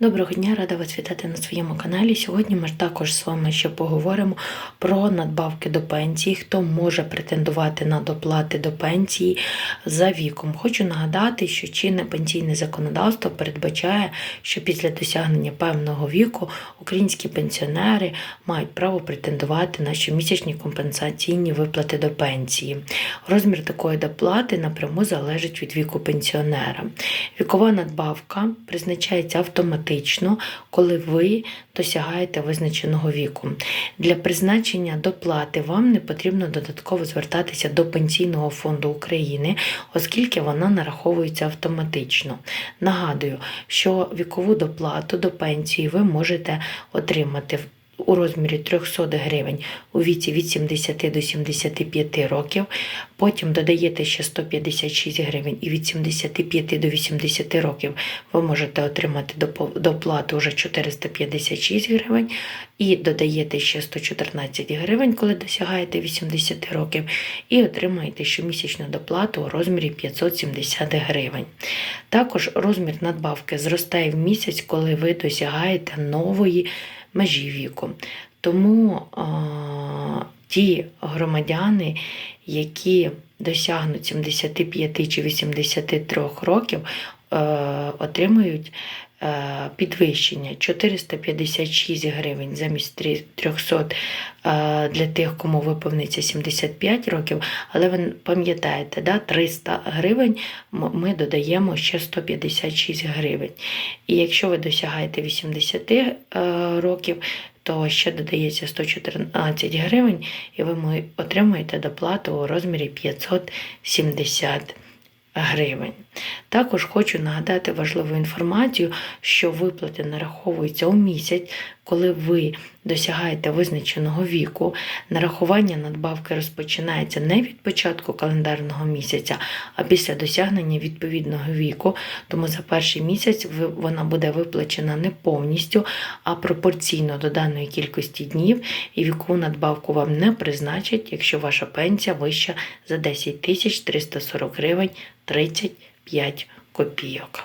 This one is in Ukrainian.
Доброго дня, рада вас вітати на своєму каналі. Сьогодні ми також з вами ще поговоримо про надбавки до пенсії, хто може претендувати на доплати до пенсії за віком. Хочу нагадати, що чинне пенсійне законодавство передбачає, що після досягнення певного віку українські пенсіонери мають право претендувати на щомісячні компенсаційні виплати до пенсії. Розмір такої доплати напряму залежить від віку пенсіонера. Вікова надбавка призначається автоматично, коли ви досягаєте визначеного віку. Для призначення доплати вам не потрібно додатково звертатися до Пенсійного фонду України, оскільки вона нараховується автоматично. Нагадую, що вікову доплату до пенсії ви можете отримати в у розмірі 300 гривень у віці від 70 до 75 років. Потім додаєте ще 156 гривень і від 75 до 80 років ви можете отримати доплату вже 456 гривень. І додаєте ще 114 гривень, коли досягаєте 80 років, і отримаєте щомісячну доплату у розмірі 570 гривень. Також розмір надбавки зростає в місяць, коли ви досягаєте нової межі віку. Тому а, ті громадяни, які досягнуть 75 чи 83 років, е, отримують підвищення 456 гривень замість 300 е, для тих, кому виповниться 75 років. Але ви пам'ятаєте, да, 300 гривень ми додаємо ще 156 гривень. І якщо ви досягаєте 80 е, років, то ще додається 114 гривень, і ви отримуєте доплату у розмірі 570 гривень. Також хочу нагадати важливу інформацію, що виплати нараховуються у місяць, коли ви досягаєте визначеного віку. Нарахування надбавки розпочинається не від початку календарного місяця, а після досягнення відповідного віку. Тому за перший місяць вона буде виплачена не повністю, а пропорційно до даної кількості днів, і вікову надбавку вам не призначать, якщо ваша пенсія вища за 10 тисяч 340 гривень 35 копійок.